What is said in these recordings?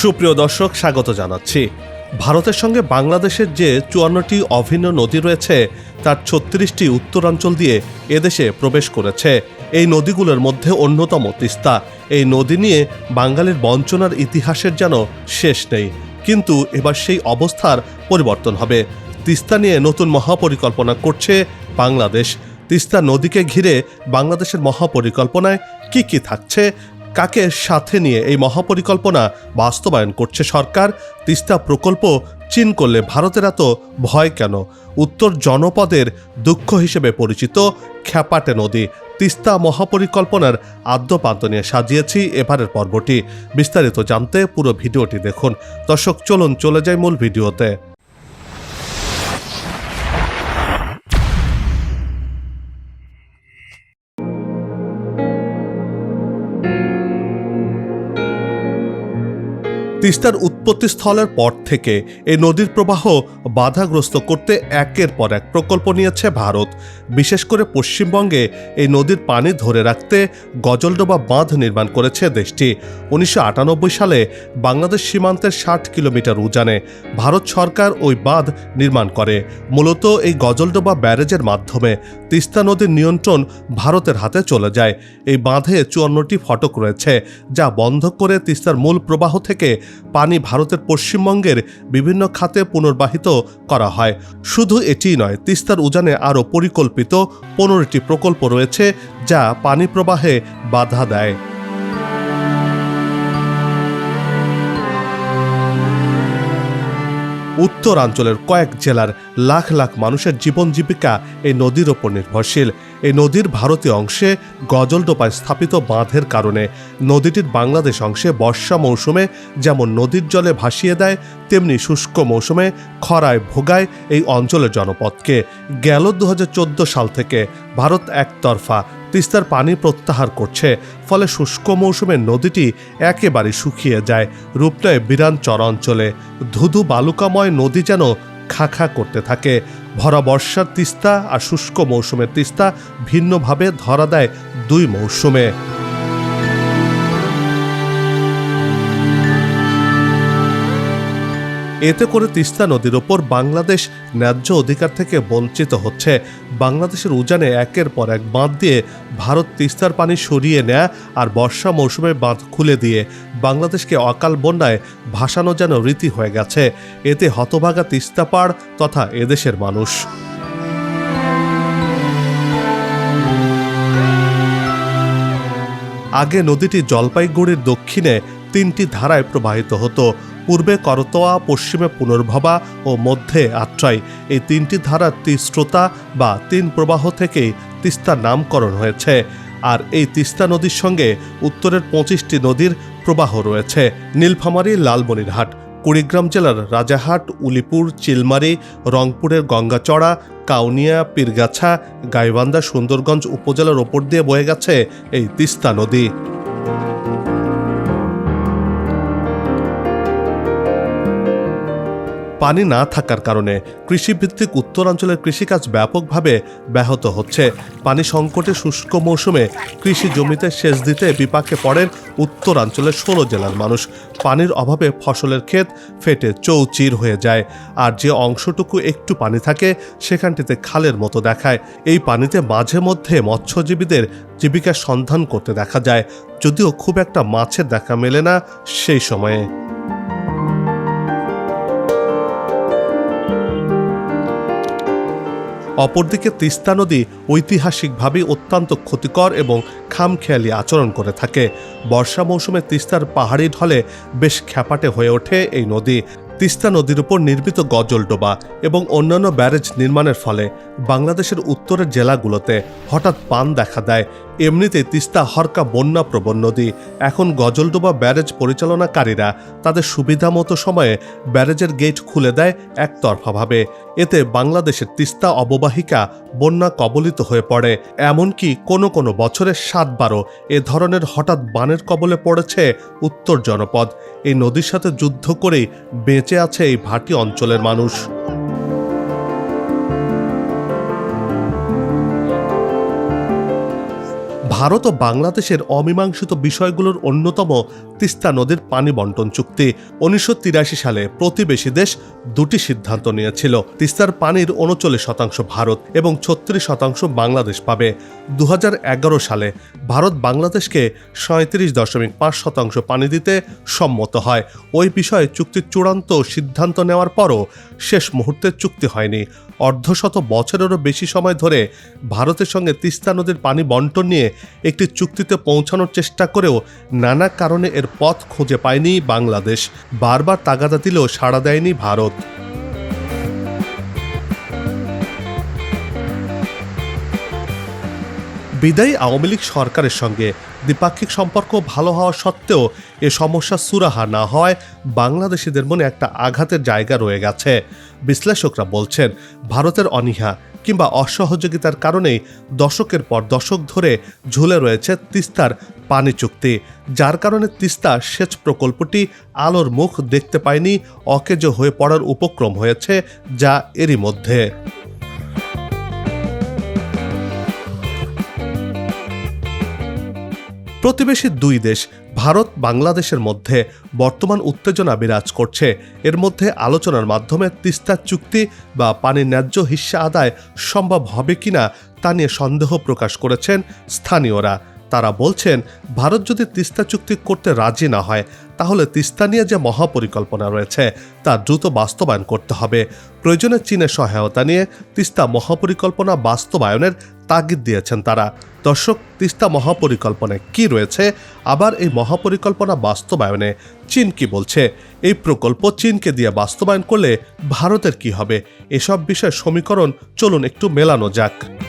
সুপ্রিয় দর্শক, স্বাগত জানাচ্ছি। ভারতের সঙ্গে বাংলাদেশের যে চুয়ান্নটি অভিন্ন নদী রয়েছে, তার ছত্রিশটি উত্তরাঞ্চল দিয়ে এদেশে প্রবেশ করেছে। এই নদীগুলোর মধ্যে অন্যতম তিস্তা। এই নদী নিয়ে বাঙালির বঞ্চনার ইতিহাসের যেন শেষ নেই, কিন্তু এবার সেই অবস্থার পরিবর্তন হবে। তিস্তা নিয়ে নতুন মহাপরিকল্পনা করছে বাংলাদেশ। তিস্তা নদীকে ঘিরে বাংলাদেশের মহাপরিকল্পনায় কি কি থাকছে কাকে সাথে নিয়ে এই মহাপরিকল্পনা বাস্তবায়ন করছে সরকার? তিস্তা প্রকল্প চীন করলে ভারতের এত ভয় কেন? উত্তর জনপদের দুঃখ হিসেবে পরিচিত খ্যাপাটে নদী। তিস্তা মহাপরিকল্পনার আদ্যপান্ত নিয়ে সাজিয়েছি এবারের পর্বটি। বিস্তারিত জানতে পুরো ভিডিওটি দেখুন। দর্শক, চলুন চলে যাই মূল ভিডিওতে। তিস্তার উৎপত্তিস্থলের পর থেকে এই নদীর প্রবাহ বাধাগ্রস্ত করতে একের পর এক প্রকল্প নিয়েছে ভারত। বিশেষ করে পশ্চিমবঙ্গে এই নদীর পানি ধরে রাখতে গজলডোবা বাঁধ নির্মাণ করেছে দেশটি। উনিশশো আটানব্বই সালে বাংলাদেশ সীমান্তের ষাট কিলোমিটার উজানে ভারত সরকার ওই বাঁধ নির্মাণ করে। মূলত এই গজলডোবা ব্যারেজের মাধ্যমে তিস্তা নদীর নিয়ন্ত্রণ ভারতের হাতে চলে যায়। এই বাঁধে চুয়ান্নটি ফটক রয়েছে, যা বন্ধ করে তিস্তার মূল প্রবাহ থেকে পানি ভারতের পশ্চিমবঙ্গের বিভিন্ন খাতে পুনর্বাহিত করা হয়। শুধু এটিই নয়, তিস্তার উজানে আরও পরিকল্পিত পনেরোটি প্রকল্প রয়েছে যা পানি প্রবাহে বাধা দেয়। উত্তরাঞ্চলের কয়েক জেলার লাখ লাখ মানুষের জীবন জীবিকা এই নদীর ওপর নির্ভরশীল। এই নদীর ভারতীয় অংশে গজলডোপায় স্থাপিত বাঁধের কারণে নদীটির বাংলাদেশ অংশে বর্ষা মৌসুমে যেমন নদীর জলে ভাসিয়ে দেয়, তেমনি শুষ্ক মৌসুমে খরায় ভোগায় এই অঞ্চলের জনপদকে। গেল দু হাজার চোদ্দ সাল থেকে ভারত একতরফা তিস্তার পানি প্রত্যাহার করছে, ফলে শুষ্ক মৌসুমে নদীটি একেবারে শুকিয়ে যায়। রূপ নেয় বিরান চরাঞ্চলে ধুধু বালুকাময় নদী যেন খা খা করতে থাকে। ভরা বর্ষার তিস্তা আর শুষ্ক মৌসুমের তিস্তা ভিন্নভাবে ধরা দেয় দুই মৌসুমে। এতে করে তিস্তা নদীর ওপর বাংলাদেশ ন্যায্য অধিকার থেকে বঞ্চিত হচ্ছে। বাংলাদেশের উজানে একের পর এক বাঁধ দিয়ে ভারত তিস্তার পানি সরিয়ে নেয় আর বর্ষা মৌসুমে বাঁধ খুলে দিয়ে বাংলাদেশকে অকাল বন্যায় ভাসানো যেন রীতি হয়ে গেছে। এতে হতভাগা তিস্তা পাড় তথা এদেশের মানুষ। আগে নদীটি জলপাইগুড়ির দক্ষিণে তিনটি ধারায় প্রবাহিত হতো। পূর্বে করতোয়া, পশ্চিমে পুনর্ভবা ও মধ্যে আত্রাই। এই তিনটি ধারার তিস্রোতা বা তিন প্রবাহ থেকেই তিস্তা নামকরণ হয়েছে। আর এই তিস্তা নদীর সঙ্গে উত্তরের পঁচিশটি নদীর প্রবাহ রয়েছে। নীলফামারী, লালমনিরহাট, কুড়িগ্রাম জেলার রাজাহাট উলিপুর, চিলমারি, রংপুরের গঙ্গাচড়া, কাউনিয়া, পীরগাছা, গাইবান্ধা, সুন্দরগঞ্জ উপজেলার ওপর দিয়ে বয়ে গেছে এই তিস্তা নদী। পানি না থাকার কারণে কৃষিভিত্তিক উত্তরাঞ্চলের কৃষিকাজ ব্যাপকভাবে ব্যাহত হচ্ছে। পানি সংকটে শুষ্ক মৌসুমে কৃষি জমিতে সেচ দিতে বিপাকে পড়েন উত্তরাঞ্চলের ষোলো জেলার মানুষ। পানির অভাবে ফসলের ক্ষেত ফেটে চৌচির হয়ে যায়। আর যে অংশটুকু একটু পানি থাকে, সেখানটিতে খালের মতো দেখায়। এই পানিতে মাঝে মধ্যে মৎস্যজীবীদের জীবিকার সন্ধান করতে দেখা যায়। যদিও খুব একটা মাছের দেখা মেলে না সেই সময়ে। অপরদিকে তিস্তা নদী ঐতিহাসিকভাবে অত্যন্ত ক্ষতিকর এবং খামখেয়ালি আচরণ করে থাকে। বর্ষা মৌসুমে তিস্তার পাহাড়ি ঢলে বেশ খ্যাপাটে হয়ে ওঠে এই নদী। তিস্তা নদীর উপর নির্মিত গজলডোবা এবং অন্যান্য ব্যারেজ নির্মাণের ফলে বাংলাদেশের উত্তরের জেলাগুলোতে হঠাৎ পান দেখা দেয়। এমনিতে তিস্তা হরকা বন্যা প্রবণ নদী। এখন গজলডোবা ব্যারেজ পরিচালনাকারীরা তাদের সুবিধা মতো সময়ে ব্যারেজের গেট খুলে দেয় একতরফাভাবে। এতে বাংলাদেশের তিস্তা অববাহিকা বন্যা কবলিত হয়ে পড়ে। এমনকি কোনো কোনো বছরে সাতবারও এ ধরনের হঠাৎ বানের কবলে পড়েছে উত্তর জনপদ। এই নদীর সাথে যুদ্ধ করেই বেঁচে আছে এই ভাটি অঞ্চলের মানুষ। ভারত ও বাংলাদেশের অমীমাংসিত বিষয়গুলোর অন্যতম তিস্তা নদীর পানি বন্টন চুক্তি। উনিশশো তিরাশি সালে প্রতিবেশী দেশ দুটি সিদ্ধান্ত নিয়েছিল। তিস্তার পানির উনচল্লিশ শতাংশ ভারত এবং ছত্রিশ শতাংশ বাংলাদেশ পাবে। দু হাজার এগারো সালে ভারত বাংলাদেশকে সাঁত্রিশ দশমিক পাঁচ শতাংশ পানি দিতে সম্মত হয়। ওই বিষয়ে চুক্তির চূড়ান্ত সিদ্ধান্ত নেওয়ার পরও শেষ মুহূর্তে চুক্তি হয়নি। অর্ধশত বছরেরও বেশি সময় ধরে ভারতের সঙ্গে তিস্তা নদীর পানি বন্টন নিয়ে একটি চুক্তিতে পৌঁছানোর চেষ্টা করেও নানা কারণে এর পথ খুঁজে পায়নি বাংলাদেশ। বারবার তাগাদা দিলেও সাড়া দেয়নি ভারত। বিদায়ী আওয়ামী লীগ সরকারের সঙ্গে দ্বিপাক্ষিক সম্পর্ক ভালো হওয়া সত্ত্বেও এ সমস্যা সুরাহা না হয় বাংলাদেশিদের মনে একটা আঘাতের জায়গা রয়ে গেছে। বিশ্লেষকরা বলছেন, ভারতের অনীহা কিংবা অসহযোগিতার কারণেই দশকের পর দশক ধরে ঝুলে রয়েছে তিস্তার পানি চুক্তি, যার কারণে তিস্তা সেচ প্রকল্পটি আলোর মুখ দেখতে পায়নি, অকেজো হয়ে পড়ার উপক্রম হয়েছে যা এরই মধ্যে। প্রতিবেশী দুই দেশ ভারত বাংলাদেশের মধ্যে বর্তমান উত্তেজনা বিরাজ করছে। এর মধ্যে আলোচনার মাধ্যমে তিস্তার চুক্তি বা পানির ন্যায্য হিস্সা আদায় সম্ভব হবে কিনা তা নিয়ে সন্দেহ প্রকাশ করেছেন স্থানীয়রা। তারা বলছেন, ভারত যদি তিস্তা চুক্তি করতে রাজি না হয়, তাহলে তিস্তা নিয়ে যে মহাপরিকল্পনা রয়েছে, তা দ্রুত বাস্তবায়ন করতে হবে। প্রয়োজনে চীনের সহায়তা নিয়ে তিস্তা মহাপরিকল্পনা বাস্তবায়নের তাগিদ দিয়েছেন তারা। দর্শক, তিস্তা মহাপরিকল্পনায় কি রয়েছে? আবার এই মহাপরিকল্পনা বাস্তবায়নে চীন কি বলছে? এই প্রকল্প চীনকে দিয়ে বাস্তবায়ন করলে ভারতের কি হবে? এসব বিষয়ে সমীকরণ চলুন একটু মেলানো যাক।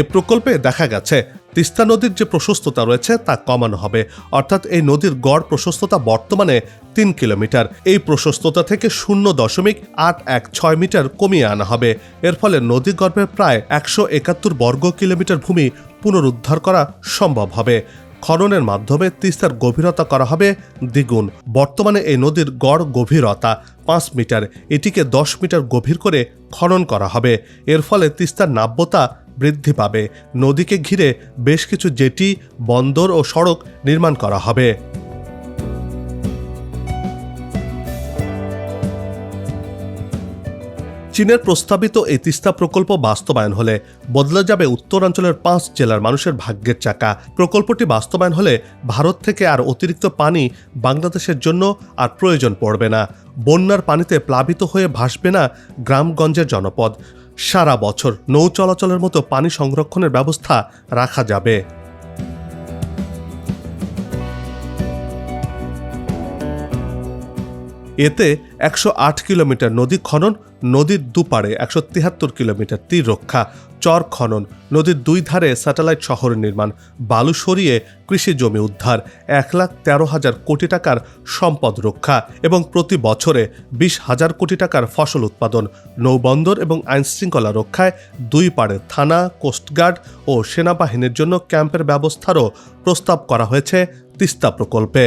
এ প্রকল্পে দেখা গেছে, তিস্তা নদীর যে প্রশস্ততা রয়েছে তা কমানো হবে। অর্থাৎ এই নদীর গড় প্রশস্ততা বর্তমানে তিন কিলোমিটার। এই প্রশস্ততা থেকে শূন্য দশমিক আট এক ছয় মিটার কমিয়ে আনা হবে। এর ফলে নদী গর্ভের প্রায় একশো একাত্তর বর্গ কিলোমিটার ভূমি পুনরুদ্ধার করা সম্ভব হবে। খননের মাধ্যমে তিস্তার গভীরতা করা হবে দ্বিগুণ। বর্তমানে এই নদীর গড় গভীরতা পাঁচ মিটার। এটিকে দশ মিটার গভীর করে খনন করা হবে। এর ফলে তিস্তার নাব্যতা বৃদ্ধি পাবে। নদীকে ঘিরে বেশ কিছু জেটি, বন্দর ও সড়ক নির্মাণ করা হবে। চীনের প্রস্তাবিত এই তিস্তা প্রকল্প বাস্তবায়ন হলে বদলে যাবে উত্তরাঞ্চলের পাঁচ জেলার মানুষের ভাগ্যের চাকা। প্রকল্পটি বাস্তবায়ন হলে ভারত থেকে আর অতিরিক্ত পানি বাংলাদেশের জন্য আর প্রয়োজন পড়বে না। বন্যার পানিতে প্লাবিত হয়ে ভাসবে না গ্রামগঞ্জের জনপদ। সারা বছর নৌ চলাচলের মতো পানি সংরক্ষণের ব্যবস্থা রাখা যাবে। এতে একশো আট কিলোমিটার নদী খনন, নদীর দুপাড়ে একশো তিয়াত্তর কিলোমিটার তীর রক্ষা চর খনন, নদীর দুই ধারে স্যাটেলাইট শহর নির্মাণ, বালু সরিয়ে কৃষি জমি উদ্ধার, এক লাখ তেরো হাজার কোটি টাকার সম্পদ রক্ষা এবং প্রতি বছরে বিশ হাজার কোটি টাকার ফসল উৎপাদন, নৌবন্দর এবং আইনশৃঙ্খলা রক্ষায় দুই পাড়ে থানা, কোস্টগার্ড ও সেনাবাহিনীর জন্য ক্যাম্পের ব্যবস্থারও প্রস্তাব করা হয়েছে তিস্তা প্রকল্পে।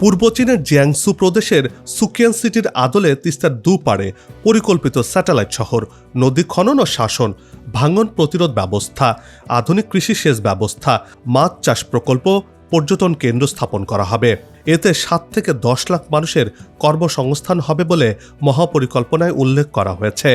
পূর্ব চীনের জিয়াংসু প্রদেশের সুকিয়ান সিটির আদলে তিস্তার দুপাড়ে পরিকল্পিত স্যাটেলাইট শহর, নদী খনন ও শাসন, ভাঙন প্রতিরোধ ব্যবস্থা, আধুনিক কৃষি সেচ ব্যবস্থা, মাছ চাষ প্রকল্প, পর্যটন কেন্দ্র স্থাপন করা হবে। এতে সাত থেকে দশ লাখ মানুষের কর্মসংস্থান হবে বলে মহাপরিকল্পনায় উল্লেখ করা হয়েছে।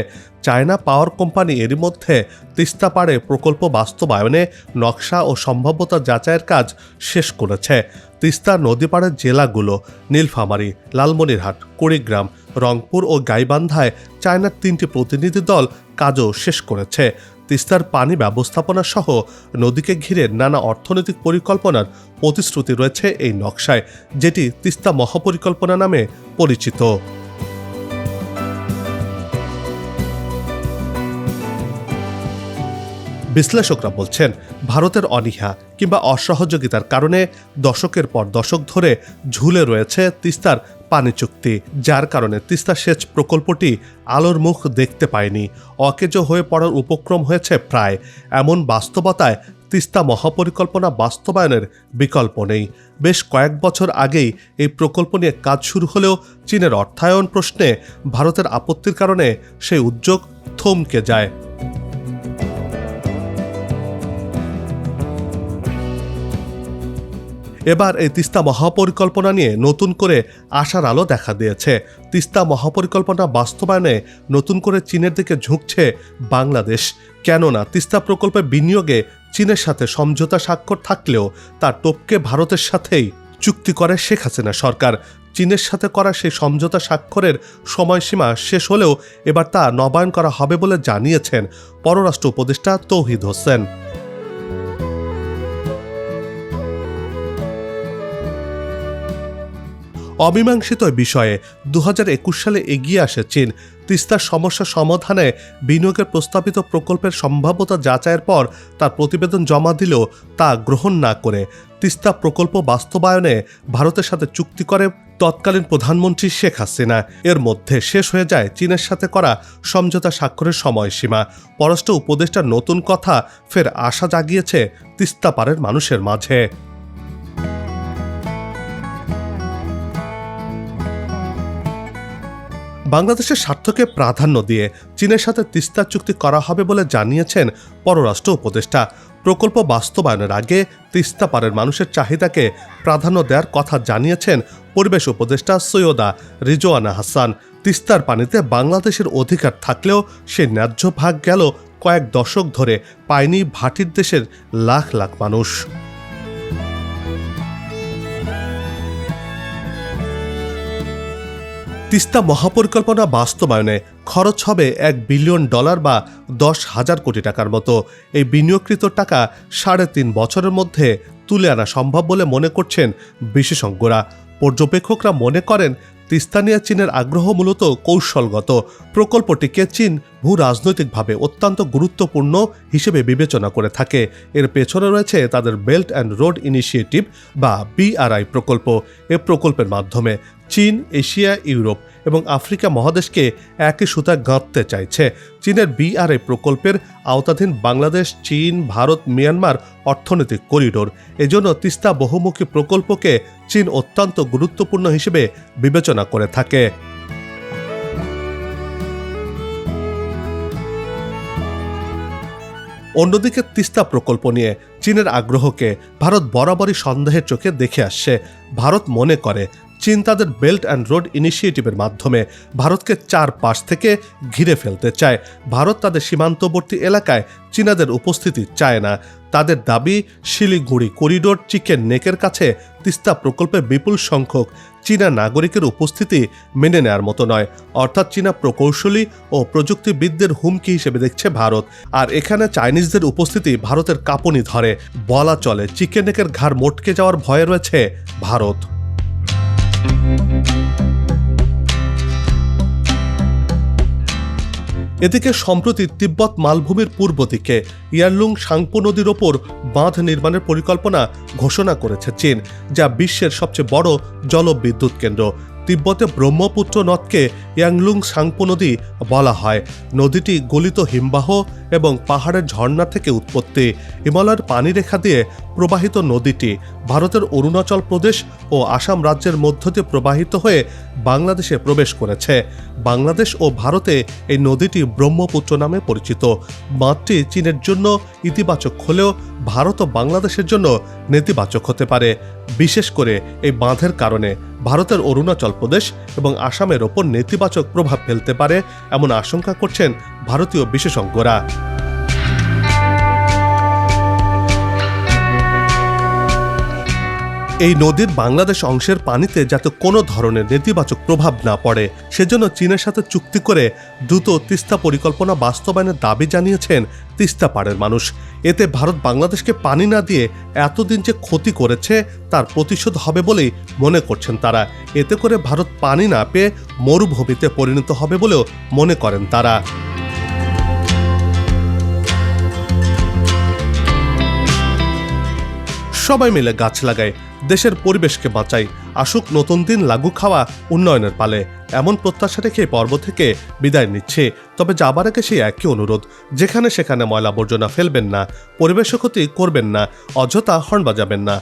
চায়না পাওয়ার কোম্পানি এরই মধ্যে তিস্তা পাড়ে প্রকল্প বাস্তবায়নে নকশা ও সম্ভাব্যতা যাচাইয়ের কাজ শেষ করেছে। তিস্তা নদীপাড়ের জেলাগুলো নীলফামারী, লালমনিরহাট, কুড়িগ্রাম, রংপুর ও গাইবান্ধায় চায়নার তিনটি প্রতিনিধি দল কাজও শেষ করেছে। তিস্তার পানি ব্যবস্থাপনা সহ নদীকে ঘিরে নানা অর্থনৈতিক পরিকল্পনার প্রতিশ্রুতি রয়েছে এই নকশায়, যেটি তিস্তা মহাপরিকল্পনা নামে পরিচিত। বিশ্লেষকরা বলছেন, ভারতের অনীহা কিংবা অসহযোগিতার কারণে দশকের পর দশক ধরে ঝুলে রয়েছে তিস্তার পানি চুক্তি, যার কারণে তিস্তা সেচ প্রকল্পটি আলোর মুখ দেখতে পায়নি। অকেজো হয়ে পড়ার উপক্রম হয়েছে প্রায়। এমন বাস্তবতায় তিস্তা মহাপরিকল্পনা বাস্তবায়নের বিকল্প নেই। বেশ কয়েক বছর আগেই এই প্রকল্প নিয়ে কাজ শুরু হলেও চীনের অর্থায়ন প্রশ্নে ভারতের আপত্তির কারণে সেই উদ্যোগ থমকে যায়। এবার এই তিস্তা মহাপরিকল্পনা নিয়ে নতুন করে আশার আলো দেখা দিয়েছে। তিস্তা মহাপরিকল্পনা বাস্তবায়নে নতুন করে চীনের দিকে ঝুঁকছে বাংলাদেশ। কেননা তিস্তা প্রকল্পে বিনিয়োগে চীনের সাথে সমঝোতা স্বাক্ষর থাকলেও তার টপকে ভারতের সাথেই চুক্তি করে শেখ হাসিনা সরকার। চীনের সাথে করা সেই সমঝোতা স্বাক্ষরের সময়সীমা শেষ হলেও এবার তা নবায়ন করা হবে বলে জানিয়েছেন পররাষ্ট্র উপদেষ্টা তৌহিদ হোসেন। অমীমাংসিত বিষয়ে দু হাজার একুশ সালে এগিয়ে আসে চীন। তিস্তার সমস্যা সমাধানে বিনিয়োগের প্রস্তাবিত প্রকল্পের সম্ভাব্যতা যাচাইয়ের পর তার প্রতিবেদন জমা দিলেও তা গ্রহণ না করে। তিস্তা প্রকল্প বাস্তবায়নে ভারতের সাথে চুক্তি করে তৎকালীন প্রধানমন্ত্রী শেখ হাসিনা। এর মধ্যে শেষ হয়ে যায় চীনের সাথে করা সমঝোতা স্বাক্ষরের সময়সীমা। পররাষ্ট্র উপদেষ্টার নতুন কথা ফের আশা জাগিয়েছে তিস্তা পারের মানুষের মাঝে। বাংলাদেশের স্বার্থকে প্রাধান্য দিয়ে চীনের সাথে তিস্তা চুক্তি করা হবে বলে জানিয়েছেন পররাষ্ট্র উপদেষ্টা। প্রকল্প বাস্তবায়নের আগে তিস্তা পারের মানুষের চাহিদাকে প্রাধান্য দেওয়ার কথা জানিয়েছেন পরিবেশ উপদেষ্টা সৈয়দা রিজওয়ানা হাসান। তিস্তার পানিতে বাংলাদেশের অধিকার থাকলেও সে ন্যায্য ভাগ গেল কয়েক দশক ধরে পায়নি ভাটির দেশের লাখ লাখ মানুষ। তিস্তা মহাপরিকল্পনা বাস্তবায়নে খরচ হবে এক বিলিয়ন ডলার বা দশ হাজার কোটি টাকার মতো। এই বিনিয়োগকৃত টাকা সাড়ে তিন বছরের মধ্যে তুলে আনা সম্ভব বলে মনে করছেন বিশেষজ্ঞরা। পর্যবেক্ষকরা মনে করেন তিস্তা নিয়ে চীনের আগ্রহ মূলত কৌশলগত। প্রকল্পটিকে চীন ভূ রাজনৈতিকভাবে অত্যন্ত গুরুত্বপূর্ণ হিসেবে বিবেচনা করে থাকে। এর পেছনে রয়েছে তাদের বেল্ট অ্যান্ড রোড ইনিশিয়েটিভ বা বিআরআই প্রকল্প। এ প্রকল্পের মাধ্যমে চীন, এশিয়া, ইউরোপ এবং আফ্রিকা মহাদেশকে একই সুতা গাঁথতে চাইছে। চীনের বিআরআই প্রকল্পের আওতাধীন বাংলাদেশ, চীন, ভারত, মিয়ানমার অর্থনৈতিক করিডোর। এজন্য তিস্তা বহুমুখী প্রকল্পকে চীন অত্যন্ত গুরুত্বপূর্ণ হিসেবে বিবেচনা করে থাকে। অন্যদিকে তিস্তা প্রকল্প নিয়ে চীনের আগ্রহকে ভারত বরাবরই সন্দেহের চোখে দেখে আসছে। ভারত মনে করে চীন তাদের বেল্ট অ্যান্ড রোড ইনিশিয়েটিভের মাধ্যমে ভারতকে চার পাশ থেকে ঘিরে ফেলতে চায়। ভারত তাদের সীমান্তবর্তী এলাকায় চীনাদের উপস্থিতি চায় না। তাদের দাবি, শিলিগুড়ি করিডোর চিকেন নেকের কাছে তিস্তা প্রকল্পে বিপুল সংখ্যক চীনা নাগরিকের উপস্থিতি মেনে নেওয়ার মতো নয়। অর্থাৎ চীনা প্রকৌশলী ও প্রযুক্তিবিদদের হুমকি হিসেবে দেখছে ভারত। আর এখানে চাইনিজদের উপস্থিতি ভারতের কাঁপনি ধরে। বলা চলে, চিকেন নেকের ঘাড় মোটকে যাওয়ার ভয়ে রয়েছে ভারত। এদিকে সম্প্রতি তিব্বত মালভূমির পূর্ব দিকে ইয়ারলুং সাংপো নদীর ওপর বাঁধ নির্মাণের পরিকল্পনা ঘোষণা করেছে চীন, যা বিশ্বের সবচেয়ে বড় জলবিদ্যুৎ কেন্দ্র। তিব্বতে ব্রহ্মপুত্র নদকে ইয়াংলুং সাংপো নদী বলা হয়। নদীটি গলিত হিমবাহ এবং পাহাড়ের ঝর্ণা থেকে উৎপত্তি। হিমালয়ের পানিরেখা দিয়ে প্রবাহিত নদীটি ভারতের অরুণাচল প্রদেশ ও আসাম রাজ্যের মধ্য দিয়ে প্রবাহিত হয়ে বাংলাদেশে প্রবেশ করেছে। বাংলাদেশ ও ভারতে এই নদীটি ব্রহ্মপুত্র নামে পরিচিত। বাঁধটি চীনের জন্য ইতিবাচক হলেও ভারত ও বাংলাদেশের জন্য নেতিবাচক হতে পারে, বিশেষ করে এই বাঁধের কারণে। ভারতের অরুণাচল প্রদেশ এবং আসামের ওপর নেতিবাচক প্রভাব ফেলতে পারে, এমন আশঙ্কা করছেন ভারতীয় বিশেষজ্ঞরা। এই নদীর বাংলাদেশ অংশের পানিতে যাতে কোনো ধরনের নেতিবাচক প্রভাব না পড়ে, সেজন্য চীনের সাথে চুক্তি করে দ্রুত তিস্তা পরিকল্পনা বাস্তবায়নের দাবি জানিয়েছেন তিস্তা পাড়ের মানুষ। এতে ভারত বাংলাদেশকে পানি না দিয়ে এতদিন যে ক্ষতি করেছে, তার প্রতিশোধ হবে বলেই মনে করছেন তারা। এতে করে ভারত পানি না পেয়ে মরুভূমিতে পরিণত হবে বলেও মনে করেন তারা। সবাই মিলে গাছ লাগায়। দেশের পরিবেশকে বাঁচাই। আসুক নতুন দিন লাগু খাওয়া উন্নয়নের পালে। এমন প্রত্যাশা রেখে পর্ব থেকে বিদায় নিচ্ছে। তবে যাবার আগে সেই একই অনুরোধ, যেখানে সেখানে ময়লা আবর্জনা ফেলবেন না পরিবেশ ক্ষতি করবেন না, অযথা হর্ন বাজাবেন না।